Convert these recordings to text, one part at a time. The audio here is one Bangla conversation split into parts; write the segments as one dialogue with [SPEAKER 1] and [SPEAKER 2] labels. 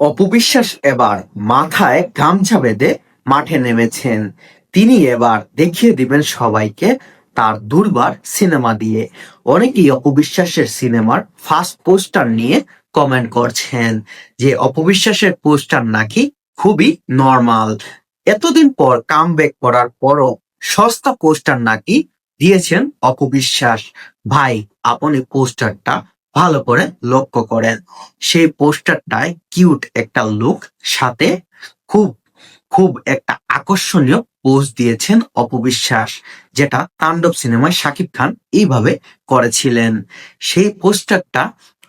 [SPEAKER 1] অপবিশ্বাস এবার মাথায় গামছা বেঁধে মাঠে নেমেছেন। তিনি এবার দেখিয়ে দিবেন সবাইকে তার দুর্বার সিনেমা দিয়ে। অনেকেই অপবিশ্বাসের সিনেমার ফার্স্ট পোস্টার নিয়ে কমেন্ট করছেন যে অপবিশ্বাসের পোস্টার নাকি খুবই নর্মাল এতদিন পর কাম ব্যাক করার পরও সস্তা পোস্টার নাকি দিয়েছেন অপবিশ্বাস। ভাই, আপনি পোস্টারটা ভালো করে লক্ষ্য করেন। সেই পোস্টারটায় কিউট একটা লুক সাথে খুব খুব একটা আকর্ষণীয় পোস্ট দিয়েছেন অপবিশ্বাস যেটা তাণ্ডব সিনেমায় শাকিব খান এইভাবে করেছিলেন। সেই পোস্টারটা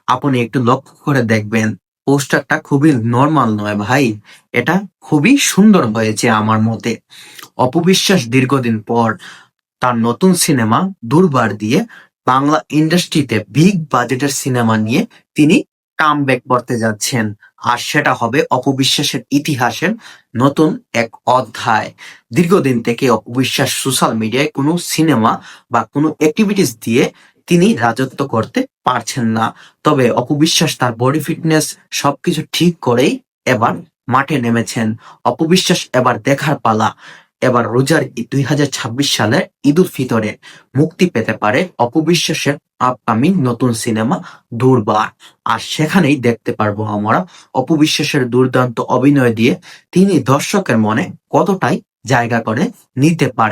[SPEAKER 1] আপনি একটু লক্ষ্য করে দেখবেন। পোস্টারটা খুবই নর্মাল নয় ভাই, এটা খুবই সুন্দর হয়েছে আমার মতে। অপবিশ্বাস দীর্ঘদিন পর তার নতুন সিনেমা দুর্বার দিয়ে বাংলা ইন্ডাস্ট্রিতে বিগ বাজেটের সিনেমা নিয়ে তিনি কাম ব্যাক করতে যাচ্ছেন। আর সেটা হবে অপবিশ্বাসের ইতিহাসের নতুন এক অধ্যায়। দীর্ঘদিন থেকে অপবিশ্বাস সোশ্যাল মিডিয়ায় কোনো সিনেমা বা কোনো অ্যাক্টিভিটিস দিয়ে তিনি রাজত্ব করতে পারছেন না। তবে অপবিশ্বাস তার বডি ফিটনেস সবকিছু ঠিক করেই এবার মাঠে নেমেছেন। অপবিশ্বাস এবার দেখার পালা। এবার রোজার দুই ছাব্বিশ সালে ঈদ উল ফিতরে মুক্তি পেতে পারে অপবিশ্বাসের আপকামিং নতুন সিনেমা দুর্বার। আর সেখানেই দেখতে পারব আমরা অপবিশ্বাসের দুর্দান্ত অভিনয় দিয়ে তিনি দর্শকের মনে কতটাই জায়গা করে নিতে পারে।